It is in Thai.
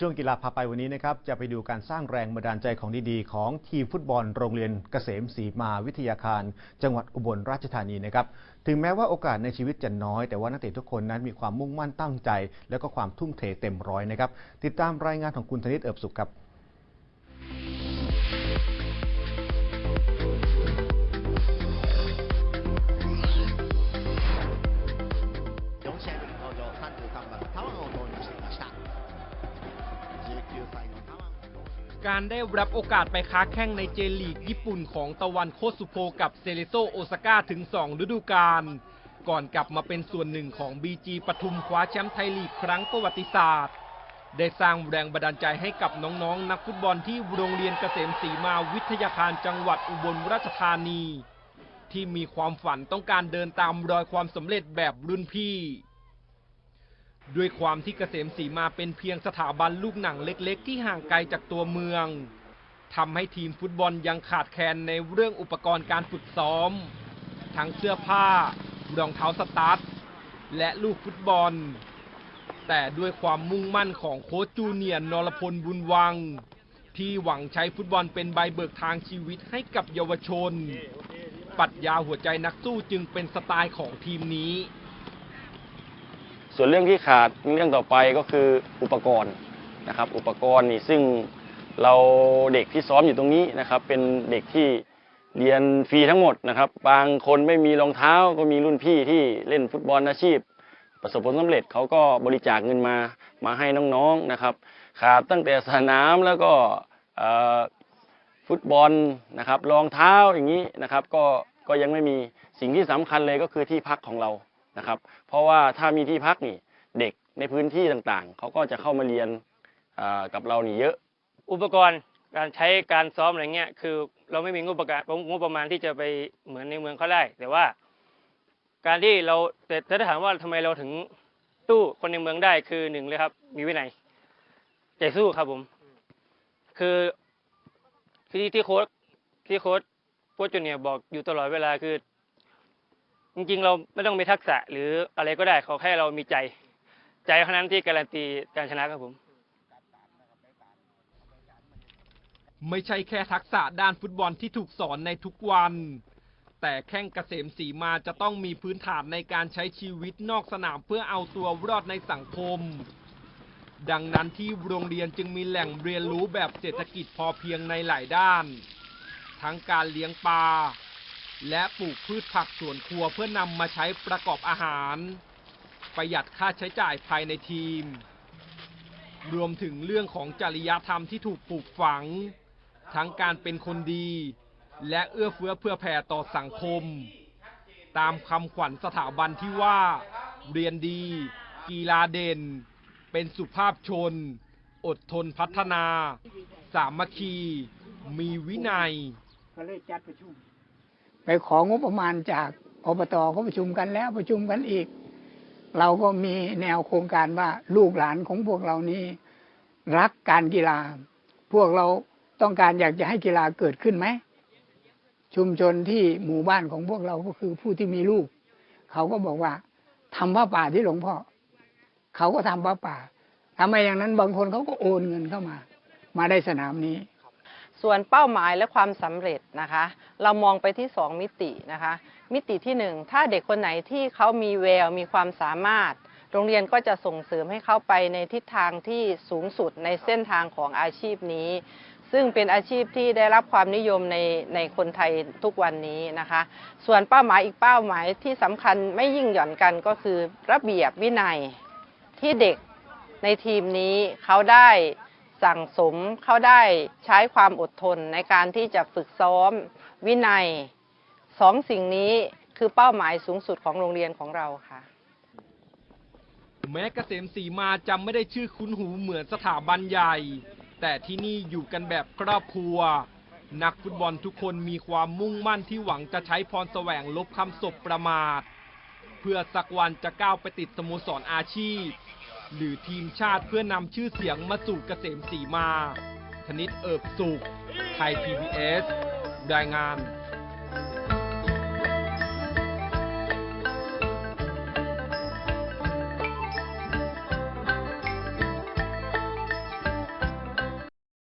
ช่วงกีฬาพาไปวันนี้นะครับจะไปดูการสร้างแรงบันดาลใจของดีๆ ของทีมฟุตบอลโรงเรียนเกษมศรีมาวิทยาคาร จังหวัดอุบลราชธานีนะครับถึงแม้ว่าโอกาสในชีวิตจะน้อย แต่ว่านักเตะทุกคนนั้นมีความมุ่งมั่นตั้งใจ และก็ความทุ่มเทเต็มร้อยนะครับติดตามรายงานของคุณธนิตเอิบสุขครับ การได้รับโอกาสไปค้าแข้งในเจลีกญี่ปุ่นของตะวันโคสุโพกับเซเลโซโอซาก้าถึง 2 ฤดูกาลก่อนกลับมาเป็นส่วนหนึ่งของ BG ปทุมคว้าแชมป์ไทยลีกครั้งประวัติศาสตร์ ได้สร้างแรงบันดาลใจให้กับน้องๆนักฟุตบอลที่โรงเรียนเกษมศรีมาวิทยาคารจังหวัดอุบลราชธานี ที่มีความฝันต้องการเดินตามรอยความสำเร็จแบบรุ่นพี่ ด้วยความที่เกษมศรีมาเป็นเพียงสถาบันลูกหนังเล็กๆ ที่ห่างไกลจากตัวเมืองทำให้ทีมฟุตบอลยังขาดแคลนในเรื่องอุปกรณ์การฝึกซ้อม ทั้งเสื้อผ้ารองเท้าสตาร์ทและลูกฟุตบอล แต่ด้วยความมุ่งมั่นของโค้ชจูเนียร์นรพลบุญวัง ที่หวังใช้ฟุตบอลเป็นใบเบิกทางชีวิตให้กับเยาวชนปรัชญาหัวใจนักสู้จึงเป็นสไตล์ของทีมนี้ ส่วนเรื่องที่ขาดเรื่องต่อไปก็คืออุปกรณ์นะครับ อุปกรณ์นี่ซึ่งเราเด็กที่ซ้อมอยู่ตรงนี้นะครับ เป็นเด็กที่เรียนฟรีทั้งหมดนะครับ บางคนไม่มีรองเท้าก็มีรุ่นพี่ที่เล่นฟุตบอลอาชีพ ประสบผลสำเร็จเขาก็บริจาคเงินมามาให้น้องๆนะครับ ขาดตั้งแต่สนามแล้วก็ฟุตบอลนะครับรองเท้าอย่างนี้นะครับ ก็ก็ยังไม่มีสิ่งที่สำคัญเลยก็คือที่พักของเรา นะครับ เพราะว่าถ้ามีที่พักนี่เด็กในพื้นที่ต่างๆ เขาก็จะเข้ามาเรียนกับเรานี่เยอะ อุปกรณ์การใช้การซ้อมอะไรเงี้ยคือเราไม่มีงบประมาณงบประมาณที่จะไปเหมือนในเมืองเขาได้ แต่ว่า การที่เราแต่ถ้าถามว่าทำไมเราถึงตู้คนในเมืองได้คือหนึ่งเลยครับ มีวินัยใจสู้ครับผม คือที่ที่โค้ชที่โค้ชโค้ชจูเนียบอกอยู่ตลอดเวลาคือ จริงๆ เราไม่ต้องมีทักษะหรืออะไรก็ได้ขอแค่เรามีใจ ใจเท่านั้นที่การันตีการชนะครับผม ไม่ใช่แค่ทักษะด้านฟุตบอลที่ถูกสอนในทุกวัน แต่แข้งเกษมศรีมาจะต้องมีพื้นฐานในการใช้ชีวิตนอกสนามเพื่อเอาตัวรอดในสังคม ดังนั้นที่โรงเรียนจึงมีแหล่งเรียนรู้แบบเศรษฐกิจพอเพียงในหลายด้าน ทั้งการเลี้ยงปลา และปลูกพืชผักสวนครัวเพื่อนำมาใช้ประกอบอาหาร ประหยัดค่าใช้จ่ายภายในทีม รวมถึงเรื่องของจริยธรรมที่ถูกปลูกฝัง ทั้งการเป็นคนดี และเอื้อเฟื้อเพื่อแผ่ต่อสังคม ตามคำขวัญสถาบันที่ว่า เรียนดี กีฬาเด่น เป็นสุภาพชน อดทนพัฒนา สามัคคี มีวินัย ก็เลยจัดประชุม ไปของบประมาณจากอบตเขาประชุมกันแล้วประชุมกันอีก เราก็มีแนวโครงการว่าลูกหลานของพวกเรานี้ รักการกีฬา พวกเราต้องการอยากจะให้กีฬาเกิดขึ้นไหมชุมชนที่หมู่บ้านของพวกเราก็คือผู้ที่มีลูก เขาก็บอกว่าทำผ้าป่าที่หลวงพ่อเขาก็ทำผ้าป่าทำไมอย่างนั้นบางคนเขาก็โอนเงินเข้ามา มาได้สนามนี้ ส่วนเป้าหมายและความสำเร็จนะคะ เรามองไปที่ 2 มิตินะคะ มิติที่ 1 ถ้าเด็กคนไหนที่เขามีแววมีความสามารถ โรงเรียนก็จะส่งเสริมให้เขาไปในทิศทางที่สูงสุดในเส้นทางของอาชีพนี้ ซึ่งเป็นอาชีพที่ได้รับความนิยมในในคนไทยทุกวันนี้นะคะ ส่วนเป้าหมายอีกเป้าหมายที่สำคัญไม่ยิ่งหย่อนกันก็คือระเบียบวินัยที่เด็กในทีมนี้เขาได้ สั่งสมเขาได้ใช้ความอดทนในการที่จะฝึกซ้อมวินัยสองสิ่งนี้คือเป้าหมายสูงสุดของโรงเรียนของเราค่ะ แม้เกษมศรีมาจำไม่ได้ชื่อคุ้นหูเหมือนสถาบันใหญ่ แต่ที่นี่อยู่กันแบบครอบครัว นักฟุตบอลทุกคนมีความมุ่งมั่นที่หวังจะใช้พรแสวงลบคำศพประมาท เพื่อสักวันจะก้าวไปติดสโมสรอาชีพ หรือทีมชาติเพื่อนำชื่อเสียงมาสู่เกษมศรีมา ธนิตเอิบสุข ไทย PBS รายงาน